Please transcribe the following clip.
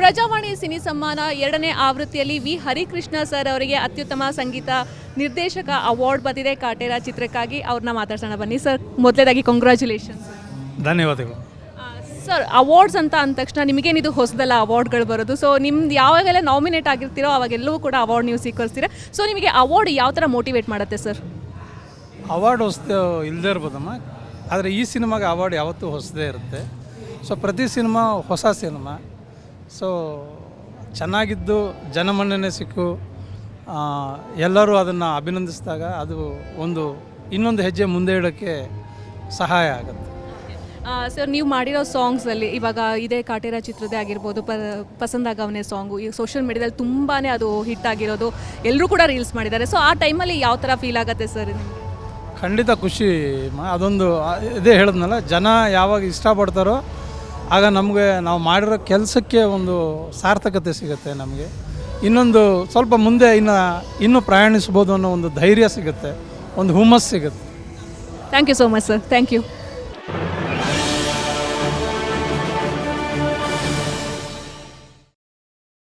Prajavani cine ಸಮ್ಮಾನ ಎರಡನೇ ಆವೃತ್ತಿಯಲ್ಲಿ V. Harikrishna sir ಅವರಿಗೆ ಅತ್ಯುತ್ತಮ ಸಂಗೀತ ನಿರ್ದೇಶಕ ಅವಾರ್ಡ್ ಬಂದಿದೆ. ಕಾಟೇರ ಚಿತ್ರಕ್ಕಾಗಿ ಅವ್ರನ್ನ ಮಾತಾಡ್ಸೋಣ. ಬನ್ನಿ ಸರ್. ಮೊದಲೇದಾಗಿ ಕಂಗ್ರ್ಯಾಚುಲೇಷನ್ಸ್ ಧನ್ಯವಾದಗಳು. ಸರ್ ಅವಾರ್ಡ್ಸ್ ಅಂತ ಅಂದ ತಕ್ಷಣ ನಿಮಗೇನಿದು ಹೊಸದಲ್ಲ ಅವಾರ್ಡ್ಗಳು ಬರೋದು? ಸೊ ನಿಮ್ದು ಯಾವಾಗೆಲ್ಲ ನಾಮಿನೇಟ್ ಆಗಿರ್ತೀರೋ ಅವಾಗೆಲ್ಲವೂ ಕೂಡ ಅವಾರ್ಡ್ ನೀವು ಸ್ವೀಕರಿಸ್ತೀರ? ಸೊ ನಿಮಗೆ ಅವಾರ್ಡ್ ಯಾವ ಥರ ಮೋಟಿವೇಟ್ ಮಾಡುತ್ತೆ ಸರ್? ಅವಾರ್ಡ್ ಹೊಸ್ದು ಇಲ್ಲದೇ ಇರ್ಬೋದಮ್ಮ. ಆದರೆ ಈ ಸಿನಿಮಾಗೆ ಅವಾರ್ಡ್ ಯಾವತ್ತೂ ಹೊಸದೇ ಇರುತ್ತೆ. ಸೊ ಪ್ರತಿ ಸಿನಿಮಾ ಹೊಸ ಸಿನಿಮಾ. ಸೊ ಚೆನ್ನಾಗಿದ್ದು ಜನಮನ್ನಣೆ ಸಿಕ್ಕು. ಎಲ್ಲರೂ ಅದನ್ನು ಅಭಿನಂದಿಸಿದಾಗ ಅದು ಒಂದು ಇನ್ನೊಂದು ಹೆಜ್ಜೆ ಮುಂದೆ ಇಡೋಕ್ಕೆ ಸಹಾಯ ಆಗುತ್ತೆ. ಸರ್ ನೀವು ಮಾಡಿರೋ ಸಾಂಗ್ಸಲ್ಲಿ ಇವಾಗ ಇದೇ ಕಾಟೇರ ಚಿತ್ರದೇ ಆಗಿರ್ಬೋದು ಪ ಪಸಂದಾಗವನೆ ಸಾಂಗು ಈಗ ಸೋಷಿಯಲ್ ಮೀಡಿಯಾದಲ್ಲಿ ತುಂಬಾ ಅದು ಹಿಟ್ ಆಗಿರೋದು ಎಲ್ಲರೂ ಕೂಡ ರೀಲ್ಸ್ ಮಾಡಿದ್ದಾರೆ. ಸೊ ಆ ಟೈಮಲ್ಲಿ ಯಾವ ಥರ ಫೀಲ್ ಆಗುತ್ತೆ ಸರ್ ನಿಮಗೆ? ಖಂಡಿತ ಖುಷಿ ಅದೊಂದು ಇದೇ ಹೇಳಿದ್ನಲ್ಲ ಜನ ಯಾವಾಗ ಇಷ್ಟಪಡ್ತಾರೋ ಆಗ ನಮಗೆ ನಾವು ಮಾಡಿರೋ ಕೆಲಸಕ್ಕೆ ಒಂದು ಸಾರ್ಥಕತೆ ಸಿಗುತ್ತೆ ನಮಗೆ. ಇನ್ನೊಂದು ಸ್ವಲ್ಪ ಮುಂದೆ ಇನ್ನು, ಇನ್ನೂ ಪ್ರಯಾಣಿಸ್ಬೋದು ಅನ್ನೋ ಒಂದು ಧೈರ್ಯ ಸಿಗುತ್ತೆ, ಒಂದು ಹುಮ್ಮಸ್ ಸಿಗುತ್ತೆ. Thank you so much sir thank you